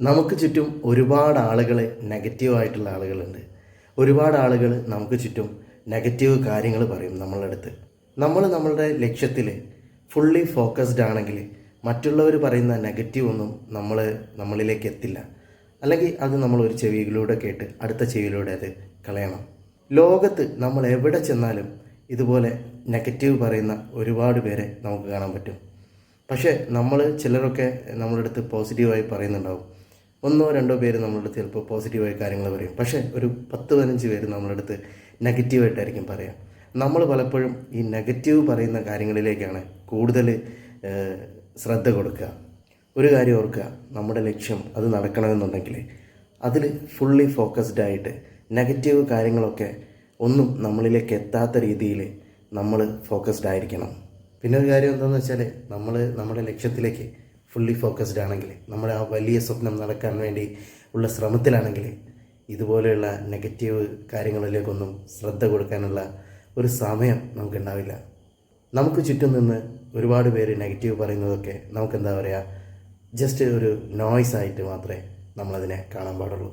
നമുക്ക് ചുറ്റും ഒരുപാട് ആളുകൾ നെഗറ്റീവായിട്ടുള്ള ആളുകളുണ്ട്. ഒരുപാട് ആളുകൾ നമുക്ക് ചുറ്റും നെഗറ്റീവ് കാര്യങ്ങൾ പറയും നമ്മളുടെ അടുത്ത്. നമ്മൾ നമ്മളുടെ ലക്ഷ്യത്തിൽ ഫുള്ളി ഫോക്കസ്ഡ് ആണെങ്കിൽ മറ്റുള്ളവർ പറയുന്ന നെഗറ്റീവ് ഒന്നും നമ്മൾ നമ്മളിലേക്ക് എത്തില്ല. അല്ലെങ്കിൽ അത് നമ്മൾ ഒരു ചെവിയിലൂടെ കേട്ട് അടുത്ത ചെവിയിലൂടെ അത് കളയണം. ലോകത്ത് നമ്മൾ എവിടെ ചെന്നാലും ഇതുപോലെ നെഗറ്റീവ് പറയുന്ന ഒരുപാട് പേരെ നമുക്ക് കാണാൻ പറ്റും. പക്ഷേ നമ്മൾ ചിലരൊക്കെ നമ്മുടെ അടുത്ത് പോസിറ്റീവായി പറയുന്നുണ്ടാവും. ഒന്നോ രണ്ടോ പേര് നമ്മളുടെ അടുത്ത് ചിലപ്പോൾ പോസിറ്റീവായി കാര്യങ്ങൾ പറയും. പക്ഷേ ഒരു പത്ത് പതിനഞ്ച് പേര് നമ്മളുടെ അടുത്ത് നെഗറ്റീവായിട്ടായിരിക്കും പറയാം. നമ്മൾ പലപ്പോഴും ഈ നെഗറ്റീവ് പറയുന്ന കാര്യങ്ങളിലേക്കാണ് കൂടുതൽ ശ്രദ്ധ കൊടുക്കുക. ഒരു കാര്യം ഓർക്കുക നമ്മുടെ ലക്ഷ്യം അത് നടക്കണമെന്നുണ്ടെങ്കിൽ അതിൽ ഫുള്ളി ഫോക്കസ്ഡ് ആയിട്ട് നെഗറ്റീവ് കാര്യങ്ങളൊക്കെ ഒന്നും നമ്മളിലേക്ക് എത്താത്ത രീതിയിൽ നമ്മൾ ഫോക്കസ്ഡ് ആയിരിക്കണം. പിന്നെ ഒരു കാര്യം എന്താണെന്ന് വെച്ചാൽ നമ്മൾ നമ്മുടെ ലക്ഷ്യത്തിലേക്ക് ഫുള്ളി ഫോക്കസ്ഡ് ആണെങ്കിൽ നമ്മുടെ ആ വലിയ സ്വപ്നം നടക്കാൻ വേണ്ടി ഉള്ള ശ്രമത്തിലാണെങ്കിൽ ഇതുപോലെയുള്ള നെഗറ്റീവ് കാര്യങ്ങളിലേക്കൊന്നും ശ്രദ്ധ കൊടുക്കാനുള്ള ഒരു സമയം നമുക്കുണ്ടാവില്ല. നമുക്ക് ചുറ്റും നിന്ന് ഒരുപാട് പേര് നെഗറ്റീവ് പറയുന്നതൊക്കെ നമുക്കെന്താ പറയുക ജസ്റ്റ് ഒരു നോയ്സ് ആയിട്ട് മാത്രമേ നമ്മളതിനെ കാണാൻ പാടുള്ളൂ.